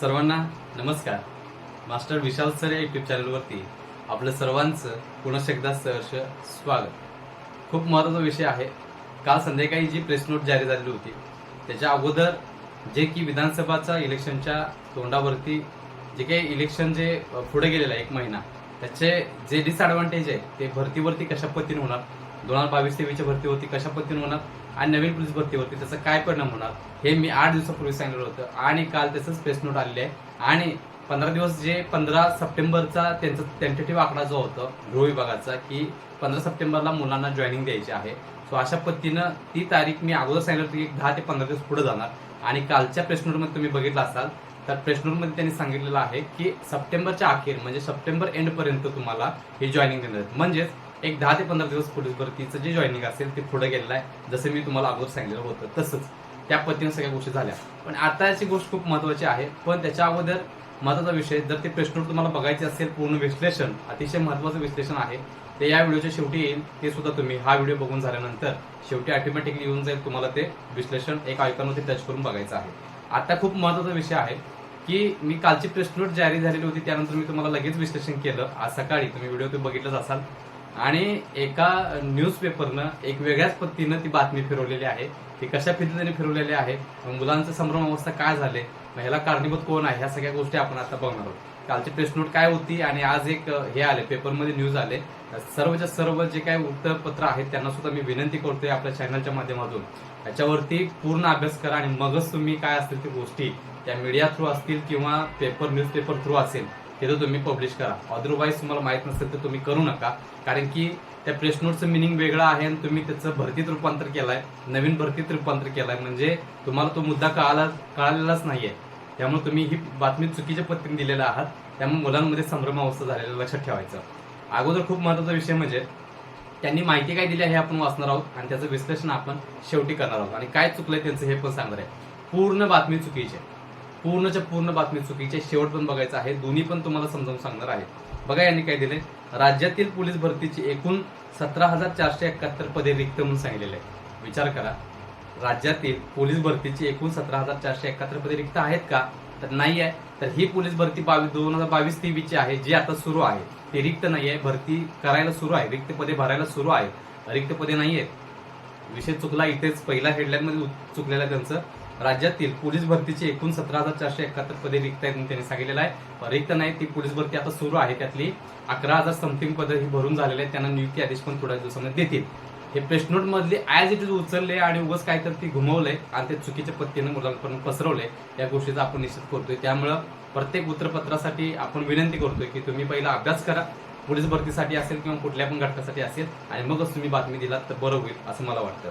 सर्वांना नमस्कार. Master Vishal sir या युट्यूब चॅनलवरती आपलं सर्वांचं पुन्हा एकदा सहर्ष स्वागत. खूप महत्त्वाचा विषय आहे. काल संध्याकाळी जी प्रेस नोट जारी झालेली होती त्याच्या अगोदर जे की विधानसभाचा इलेक्शनच्या तोंडावरती जे काही इलेक्शन जे पुढे गेलेलं आहे एक महिना त्याचे जे डिसएडव्हान्टेज आहे ते भरतीवरती कशा पद्धतीने होणार? दोन हजार बावीस तेवीसच्या भरतीवरती कशा पद्धतीने होणार? आणि नवीन पोलीस भरतीवरती त्याचा काय परिणाम होणार? हे मी आठ दिवसापूर्वी सांगितलं होतं. आणि काल त्याचंच प्रेस नोट आलेली आहे. आणि पंधरा दिवस जे पंधरा सप्टेंबरचा त्यांचा टेंटेटिव्ह आकडा जो होता गृह विभागाचा की पंधरा सप्टेंबरला मुलांना जॉईनिंग द्यायची आहे. सो अशा पद्धतीनं ती तारीख मी अगोदर सांगितलं होती की एक दहा ते पंधरा दिवस पुढे जाणार. आणि कालच्या प्रेस नोटमध्ये तुम्ही बघितलं असाल तर प्रेस नोटमध्ये त्यांनी सांगितलेलं आहे की सप्टेंबरच्या अखेर म्हणजे सप्टेंबर एंड पर्यंत तुम्हाला हे जॉईनिंग देणार म्हणजेच एक दहा ते पंधरा दिवस पोलीस भरतीचं जे जॉईनिंग असेल ते पुढे गेलेलं आहे. जसं मी तुम्हाला अगोदर सांगितलं होतं तसंच. त्या पद्धतीने सगळ्या गोष्टी झाल्या. पण आताची गोष्ट खूप महत्वाची आहे. पण त्याच्या अगोदर महत्त्वाचा विषय जर ते प्रश्न तुम्हाला बघायचे असेल पूर्ण विश्लेषण अतिशय महत्वाचं विश्लेषण आहे ते या व्हिडिओच्या शेवटी येईल ते सुद्धा तुम्ही हा व्हिडिओ बघून झाल्यानंतर शेवटी ऑटोमॅटिकली येऊन जाईल तुम्हाला ते विश्लेषण एक आयकॉनवरती टच करून बघायचं आहे. आता खूप महत्त्वाचा विषय आहे की मी कालची प्रेस नोट जारी झालेली होती त्यानंतर मी तुम्हाला लगेच विश्लेषण केलं. आज सकाळी तुम्ही व्हिडिओ ते बघितलंच असाल. आणि एका न्यूजपेपरनं एक वेगळ्याच पद्धतीनं ती बातमी फिरवलेली आहे. ती कशा पद्धतीने फिरवलेली आहे? मुलांचं संभ्रम अवस्था काय झाले? मग ह्याला कारणीभूत कोण आहे? ह्या सगळ्या गोष्टी आपण आता बघणार आहोत. कालची प्रेस नोट काय होती? आणि आज एक हे आले पेपरमध्ये न्यूज आले. सर्वच्या सर्व जे काही वृत्तपत्र आहेत त्यांना सुद्धा मी विनंती करतोय आपल्या चॅनलच्या माध्यमातून. याच्यावरती पूर्ण अभ्यास करा आणि मगच तुम्ही काय असतील ती गोष्टी त्या मीडिया थ्रू असतील किंवा पेपर न्यूजपेपर थ्रू असेल ते तर तुम्ही पब्लिश करा. अदरवाईज तुम्हाला माहीत नसेल तर तुम्ही करू नका. कारण की त्या प्रेस नोटचं मिनिंग वेगळं आहे आणि तुम्ही त्याचं भरतीत रूपांतर केलंय नवीन भरतीत रूपांतर केलंय. म्हणजे तुम्हाला तो मुद्दा कळाला कळालेलाच नाहीये. त्यामुळे तुम्ही ही बातमी चुकीच्या पद्धतीने दिलेल्या आहात. त्यामुळे मुलांमध्ये संभ्रमावस्था झालेलं लक्षात ठेवायचं. अगोदर खूप महत्त्वाचा विषय म्हणजे त्यांनी माहिती काय दिली आहे हे आपण वाचणार आहोत आणि त्याचं विश्लेषण आपण शेवटी करणार आहोत. आणि काय चुकलंय त्यांचं हे पण सांगणार आहे. पूर्ण बातमी चुकीची आहे. पूर्णच्या पूर्ण बातमी चुकीच्या शेवट पण बघायचं आहे. दोन्ही पण तुम्हाला समजावून सांगणार आहे. बघा यांनी काय दिले राज्यातील पोलीस भरतीची एकूण सतरा हजार चारशे एकाहत्तर पदे रिक्त म्हणून सांगितलेले आहे विचार करा. राज्यातील पोलीस भरतीची एकूण सतरा हजार चारशे एकाहत्तर पदे रिक्त आहेत का? तर नाही आहे. तर ही पोलीस भरती बावीस दोन हजार बावीस तेवीसची आहे जी आता सुरू आहे. ती रिक्त नाही आहे. भरती करायला सुरू आहे. रिक्त पदे भरायला सुरू आहे. रिक्त पदे नाही आहेत. विषय चुकला इथेच. पहिल्या हेडलाईनमध्ये चुकलेला त्यांचं. राज्यातील पोलीस भरतीची एकूण सतरा हजार चारशे एकाहत्तर पदे रिक्त आहेत म्हणून त्यांनी सांगितलेलं आहे. रिक्त नाही ती पोलीस भरती आता सुरू आहे त्यातली. अकरा हजार समथिंग पदे ही भरून झालेले आहेत. त्यांना नियुक्ती आदेश पण थोड्या दिवसामध्ये देतील. हे प्रेसनोट मधले ऍज इट इज उचलले आणि उगाच काय तर ती घुमवले आणि ते चुकीच्या पत्तीने मुलांपर्यंत पसरवले या गोष्टीचा आपण निश्चित करतोय. त्यामुळं प्रत्येक उत्तरपत्रासाठी आपण विनंती करतोय की तुम्ही पहिला अभ्यास करा. पोलीस भरतीसाठी असेल किंवा कुठल्या पण घटकासाठी असेल आणि मगच तुम्ही बातमी दिलात तर बरं होईल असं मला वाटतं.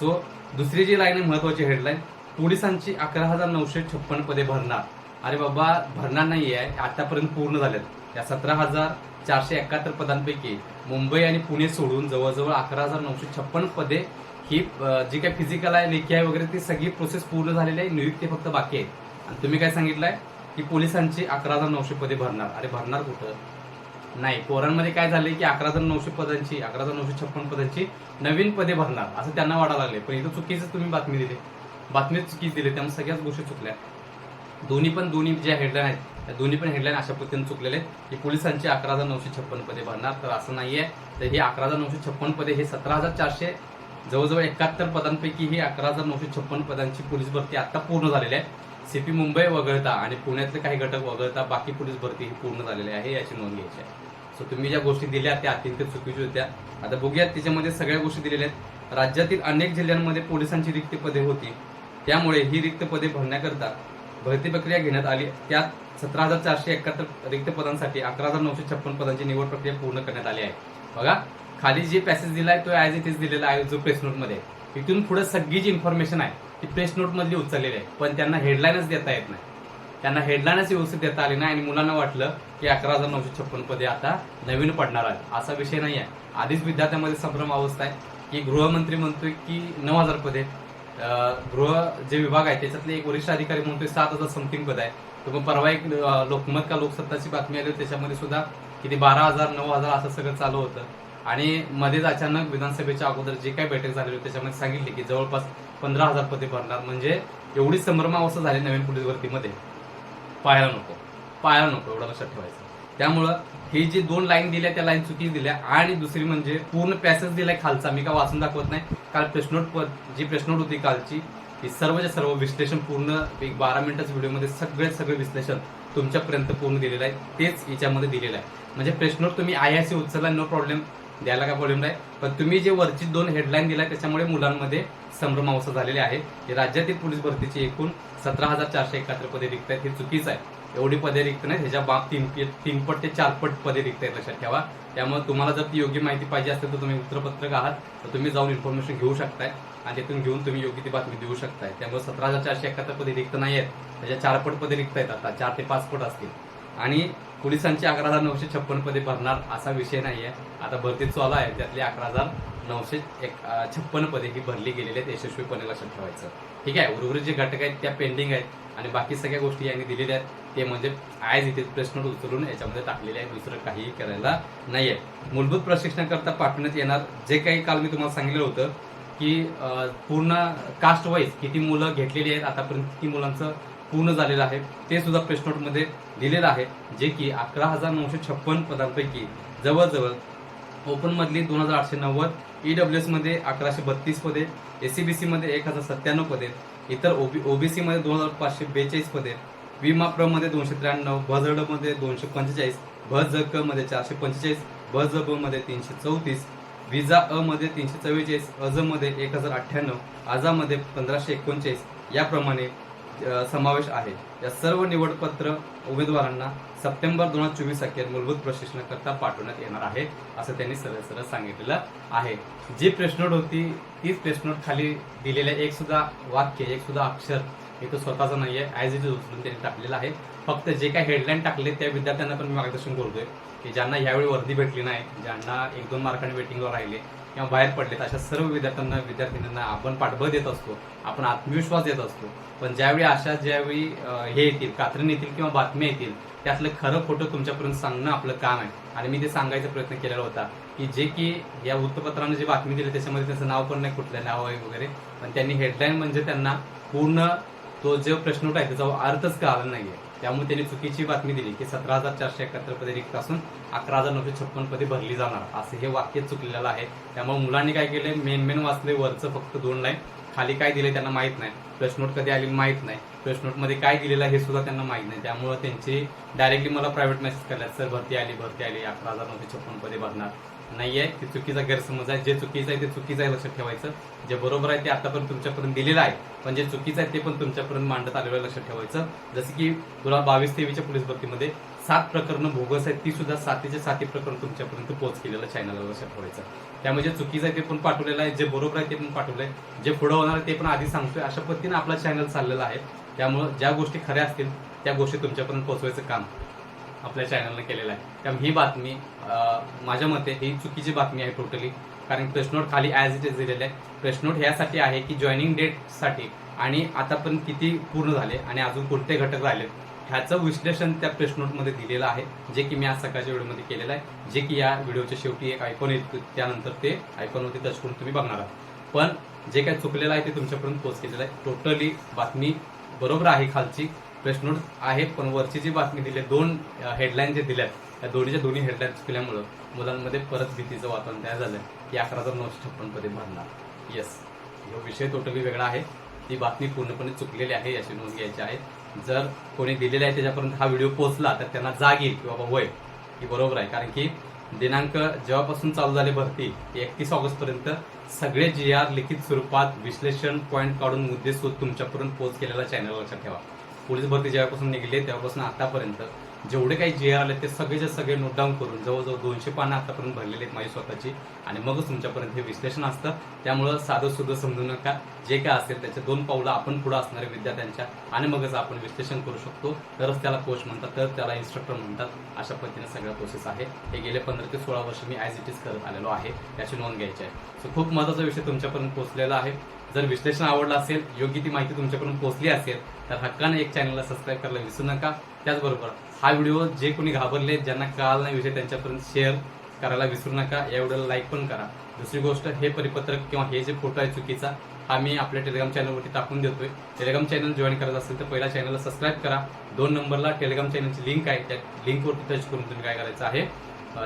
सो दुसरी जी लाईन आहे महत्वाची हेडलाईन पोलिसांची अकरा हजार नऊशे छप्पन पदे भरणार. अरे बाबा भरणार नाही आहे आतापर्यंत पूर्ण झालेत. या सतरा हजार चारशे एकाहत्तर पदांपैकी मुंबई आणि पुणे सोडून जवळजवळ अकरा हजार नऊशे छप्पन पदे ही जी काही फिजिकल आहे लेखी आहे वगैरे ती सगळी प्रोसेस पूर्ण झालेली आहे. नियुक्ती फक्त बाकी आहे. आणि तुम्ही काय सांगितलंय? की पोलिसांची अकरा हजार नऊशे पदे भरणार. अरे भरणार कुठं? नाही. पोरांमध्ये काय झालंय की अकरा हजार नऊशे पदांची अकरा हजार नऊशे छप्पन पदांची नवीन पदे भरणार. असं त्यांना वाढायला लागले पण इथं चुकीचं तुम्ही बातमी दिली. बातमी चुकीच दिली त्यामुळे सगळ्याच गोष्टी चुकल्या. दोन्ही पण दोन्ही ज्या हेडलाईन आहेत त्या दोन्ही पण हेडलाईन अशा पद्धतीने चुकलेले आहेत की पोलिसांचे अकरा हजार नऊशे छप्पन पदे भरणार तर असं नाही आहे तर हे अकरा हजार नऊशे छप्पन पदे हे सतरा हजार चारशे जवळजवळ एकाहत्तर पदांपैकी ही अकरा हजार नऊशे छप्पन पदांची पोलीस भरती आता पूर्ण झालेली आहे. सीपी मुंबई वगळता आणि पुण्यातले काही घटक वगळता बाकी पोलीस भरती ही पूर्ण झालेली आहे याची नोंद घ्यायची आहे. सो तुम्ही ज्या गोष्टी दिल्या त्या अत्यंत चुकीच्या होत्या. आता बघूयात त्याच्यामध्ये सगळ्या गोष्टी दिलेल्या आहेत. राज्यातील अनेक जिल्ह्यांमध्ये पोलिसांची रिक्त पदे होती. त्यामुळे ही रिक्त पदे भरण्याकरता भरती प्रक्रिया घेण्यात आली. त्यात सतरा हजार चारशे एकाहत्तर रिक्त पदांसाठी अकरा हजार नऊशे छप्पन पदांची निवड प्रक्रिया पूर्ण करण्यात आली आहे. बघा खाली जे पॅसेज दिला आहे तो ॲज इट इज दिलेला आहे जो प्रेस नोटमध्ये इथून पुढे सगळी जी इन्फॉर्मेशन आहे ती प्रेस नोटमधली उचललेली आहे. पण त्यांना हेडलाईनच देता येत नाही. त्यांना हेडलाईनच व्यवस्थित देता आली नाही आणि मुलांना वाटलं की अकरा हजार नऊशे छप्पन पदे आता नवीन पडणार आहेत. असा विषय नाही आहे आधीच विद्यार्थ्यांमध्ये संभ्रम अवस्था आहे की गृहमंत्री म्हणतोय की नऊ हजार पदे. गृह जे विभाग आहे त्याच्यातले एक वरिष्ठ अधिकारी म्हणून ते सात हजार समथिंग पद आहे. तर मग परवा एक लोकमत का लोकसत्ताची बातमी आली होती त्याच्यामध्ये सुद्धा किती बारा हजार नऊ हजार असं सगळं चालू होतं. आणि मध्येच अचानक विधानसभेच्या अगोदर जे काही बैठक झालेली होती त्याच्यामध्ये सांगितले की जवळपास पंधरा हजार पदे भरणार. म्हणजे एवढी संभ्रमावस्था झाली नवीन पोलीस भरतीमध्ये. पाहायला नको. पाहायला नको. एवढं लक्षात ठेवायचं. त्यामुळं ही जी दोन लाईन दिल्या त्या लाईन चुकी दिल्या. आणि दुसरी म्हणजे पूर्ण पॅसेज दिलाय खालचा. मी का वाचून दाखवत नाही. काल प्रश्नोट जी प्रश्नोट होती कालची ही सर्वच्या सर्व विश्लेषण पूर्ण एक बारा मिनिटाच्या व्हिडिओमध्ये सगळे सगळे विश्लेषण तुमच्यापर्यंत पूर्ण दिलेलं आहे. तेच याच्यामध्ये दिलेलं आहे. म्हणजे प्रश्नोट तुम्ही आय आय सी उचलला नो प्रॉब्लेम द्यायला काय प्रॉब्लेम नाही. पण तुम्ही जे वरची दोन हेडलाईन दिल्या त्याच्यामुळे मुलांमध्ये संभ्रमावस्था झालेली आहे. राज्यातील पोलीस भरतीची एकूण सतरा हजार चारशे एकाहत्तर पदे रिक्त आहेत हे चुकीचं आहे. एवढी पदे रिक्त नाही ह्याच्या बाब तीन तीन पट ते चार पट पदे रिक्त आहेत लक्षात ठेवा. त्यामुळे तुम्हाला जर ती योग्य माहिती पाहिजे असेल तर तुम्ही उत्तरपत्रक आहात तर तुम्ही जाऊन इन्फॉर्मेशन घेऊ शकताय आणि तिथून घेऊन तुम्ही योग्य ती बातमी देऊ शकताय. त्यामुळे सतरा हजार चारशे एकाहत्तर पदे रिक्त नाही आहेत. त्याच्या चारपट पदे रिक्त आहेत आता. चार ते पाच पट असतील. आणि पोलिसांची अकरा हजार नऊशे छप्पन पदे भरणार असा विषय नाही आहे आता भरती चालू आहे. त्यातली अकरा हजार नऊशे एक छप्पन पदे ही भरली गेलेली आहेत यशस्वीपणे लक्षात ठेवायचं. ठीक आहे? उर्वरित जे घटक आहेत त्या पेंडिंग आहेत. आणि बाकी सगळ्या गोष्टी यांनी दिलेल्या आहेत. ते म्हणजे आज इथे प्रश्न उचलून याच्यामध्ये टाकलेले आहे दुसरं काहीही करायला नाहीये. मूलभूत प्रशिक्षणाकरता पाठवण्यात येणार जे काही काल मी तुम्हाला सांगितलं होतं की पूर्ण कास्ट वाईज किती मुलं घेतलेली आहेत आतापर्यंत किती मुलांचं पूर्ण झालेलं आहे ते सुद्धा प्रेस नोटमध्ये दिलेलं आहे जे की अकरा हजार नऊशे छप्पन पदांपैकी जवळजवळ ओपनमधली दोन हजार आठशे नव्वद ई डब्ल्यू एसमध्ये अकराशे बत्तीस पदे बी सीमध्ये एक हजार सत्त्याण्णव पदे इतर ओबी ओबीसीमध्ये दोन हजार पाचशे बेचाळीसमध्ये विमा प्रमध्ये दोनशे त्र्याण्णव भजडमध्ये दोनशे पंचेचाळीस भजकमध्ये चारशे पंचेचाळीस भजमध्ये तीनशे चौतीस विजा अ मध्ये तीनशे चव्वेचाळीस अजमध्ये एक हजार अठ्ठ्याण्णव आजामध्ये पंधराशे एकोणचाळीस. याप्रमाणे समावेश आहे. या सर्व निवडपत्र उमेदवारांना सप्टेंबर दोन हजार चोवीस अखेर मूलभूत प्रशिक्षणाकरता पाठवण्यात येणार आहे असं त्यांनी सरळ सरळ सांगितलेलं आहे. जी प्रेसनोट होती तीच प्रेसनोट खाली दिलेलं एक सुद्धा वाक्य एक सुद्धा अक्षर हे तो स्वतःचं नाहीये ऍज इट इज उचलून त्यांनी टाकलेलं आहे. फक्त जे काही हेडलाईन टाकले त्या विद्यार्थ्यांना पण मी मार्गदर्शन करतोय. की ज्यांना यावेळी वर्दी भेटली नाही ज्यांना एक दोन मार्कांनी वेटिंगवर राहिले किंवा बाहेर पडलेत अशा सर्व विद्यार्थ्यांना विद्यार्थिनींना आपण पाठबळ देत असतो आपण आत्मविश्वास देत असतो. पण ज्यावेळी अशा ज्यावेळी हे येतील कात्रीण येतील किंवा बातम्या येतील त्यातलं खरं खोटं तुमच्यापर्यंत सांगणं आपलं काम आहे. आणि मी ते सांगायचा प्रयत्न केलेला होता की जे की या वृत्तपत्रानं जी बातमी दिली त्याच्यामध्ये त्याचं नाव पण नाही कुठलं नाव आहे वगैरे पण त्यांनी हेडलाईन म्हणजे त्यांना पूर्ण तो जो प्रश्न आहे त्याचा अर्थच कळाला आहे त्यामुळे त्यांनी चुकीची बातमी दिली की सतरा हजार चारशे एकाहत्तर पदे रिक्त असून अकरा हजार नऊशे छप्पन पदे भरली जाणार. असं हे वाक्य चुकलेलं आहे. त्यामुळे मुलांनी काय केलंय? मेन मेन वाचले वरचं फक्त दोन लाईन. खाली काय दिले त्यांना माहीत नाही. प्रश्नोट कधी आली माहीत नाही. प्रश्नोट काय दिलेलं आहे हे सुद्धा त्यांना माहीत नाही. त्यामुळे त्यांची डायरेक्टली मला प्रायव्हेट मेसेज करल्यात सर भरती आली भरती आली अकरा हजार नऊशे छप्पन पदे भरणार. नाही आहे ते चुकीचा गैरसमज आहे. जे चुकीचं आहे ते चुकीचं आहे लक्षात ठेवायचं. जे बरोबर आहे ते आतापर्यंत तुमच्यापर्यंत दिलेलं आहे. पण जे चुकीचं आहे ते पण तुमच्यापर्यंत मांडत आलेलं आहे लक्षात ठेवायचं. जसं की तुला बावीस तेवीसच्या पोलीस भरतीमध्ये सात प्रकरणं भोगस आहेत ती सुद्धा सातीचे साती प्रकरण तुमच्यापर्यंत पोहोच केलेलं चॅनलला लक्षात ठेवायचं. त्यामुळे जे चुकीचं आहे ते पण पाठवलेलं आहे जे बरोबर आहे ते पण पाठवलंय. जे पुढं होणार आहे ते पण आधी सांगतोय. अशा पद्धतीने आपला चॅनल चाललेला आहे. त्यामुळं ज्या गोष्टी खऱ्या असतील त्या गोष्टी तुमच्यापर्यंत पोहोचवायचं काम आपल्या चॅनलने केलेलं आहे. त्यामुळे ही बातमी माझ्या मते ही चुकीची बातमी आहे टोटली कारण प्रेसनोट खाली ॲज इट इज दिलेलं आहे. प्रेसनोट ह्यासाठी आहे की जॉईनिंग डेटसाठी आणि आता पण किती पूर्ण झाले आणि अजून कोणते घटक राहिले ह्याचं विश्लेषण त्या प्रेसनोटमध्ये दिलेलं आहे जे की मी आज सकाळच्या व्हिडिओमध्ये केलेलं आहे जे की या व्हिडिओच्या शेवटी एक आयकॉन येत त्यानंतर ते आयकॉनवरती टच करून तुम्ही बघणार आहात. पण जे काही चुकलेलं आहे ते तुमच्यापर्यंत पोच केलेलं आहे. टोटली बातमी बरोबर आहे खालची प्रेसनोट आहे पण वरची जी बातमी दिली दोन हेडलाईन जे दिल्यात त्या दोन्हीच्या दोन्ही हेडलाईन चुकल्यामुळं मुलांमध्ये परत भीतीचं वातावरण तयार झालं की अकरा हजार नऊशे छप्पन पदे भरणार. येस हा विषय टोटली वेगळा आहे. ती बातमी पूर्णपणे चुकलेली आहे याची नोंद घ्यायची आहे. जर कोणी दिलेली आहे त्याच्यापर्यंत हा व्हिडिओ पोहोचला तर त्यांना जाग येईल की बाबा होय की बरोबर आहे. कारण की दिनांक जेव्हापासून चालू झाली भरती एकतीस ऑगस्ट पर्यंत सगळे जी आर लिखित स्वरूपात विश्लेषण पॉईंट काढून मुद्दे तुमच्यापर्यंत पोहोच केलेला चॅनल लक्षात ठेवा. पोलीस भरती जेव्हापासून निघली तेव्हापासून आतापर्यंत जेवढे काही जे आर आले ते सगळेचे सगळे नोट डाऊन करून जवळजवळ दोनशे पानं आतापर्यंत भरलेली आहेत माझी स्वतःची. आणि मगच तुमच्यापर्यंत हे विश्लेषण असतं. त्यामुळं साधं सुद्धा समजू नका. जे काय असेल त्याचे दोन पावलं आपण पुढे असणाऱ्या विद्यार्थ्यांच्या आणि मगच आपण विश्लेषण करू शकतो. तरच त्याला कोच म्हणतात तर त्याला इन्स्ट्रक्टर म्हणतात. अशा पद्धतीने सगळ्या प्रोसेस आहे. हे गेले पंधरा ते सोळा वर्ष मी ॲज इट इज करत आलेलो आहे. याची नोंद घ्यायची आहे. सो खूप महत्त्वाचा विषय तुमच्यापर्यंत पोहोचलेला आहे. जर विश्लेषण आवडलं असेल योग्य ती माहिती तुमच्याकडून पोहोचली असेल तर हक्काने एक चॅनलला सबस्क्राईब करायला विसरू नका. त्याचबरोबर हा व्हिडिओ जे कोणी घाबरले ज्यांना कळाला नाही विषय त्यांच्यापर्यंत शेअर करायला विसरू नका. या व्हिडिओला लाईक पण करा. दुसरी गोष्ट हे परिपत्रक किंवा हे जे फोटो आहे चुकीचा हा मी आपल्या टेलिग्राम चॅनलवरती टाकून देतोय. टेलिग्राम चॅनल जॉईन करायचं असेल तर पहिल्या चॅनलला सबस्क्राईब करा. दोन नंबरला टेलिग्राम चॅनलची लिंक आहे. त्या लिंकवरती टच करून तुम्ही काय करायचं आहे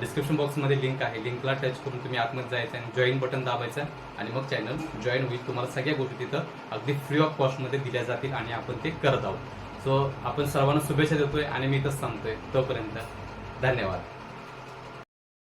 डिस्क्रिप्शन बॉक्समध्ये लिंक आहे. लिंकला टच करून तुम्ही आतमध्ये जायचं आणि जॉईन बटन दाबायचं आणि मग चॅनल जॉईन होईल तुम्हाला सगळ्या गोष्टी तिथं अगदी फ्री ऑफ कॉस्टमध्ये दिल्या जातील आणि आपण ते करत आहोत. सो आपण सर्वांना शुभेच्छा देतोय आणि मी इथंच सांगतोय तोपर्यंत धन्यवाद.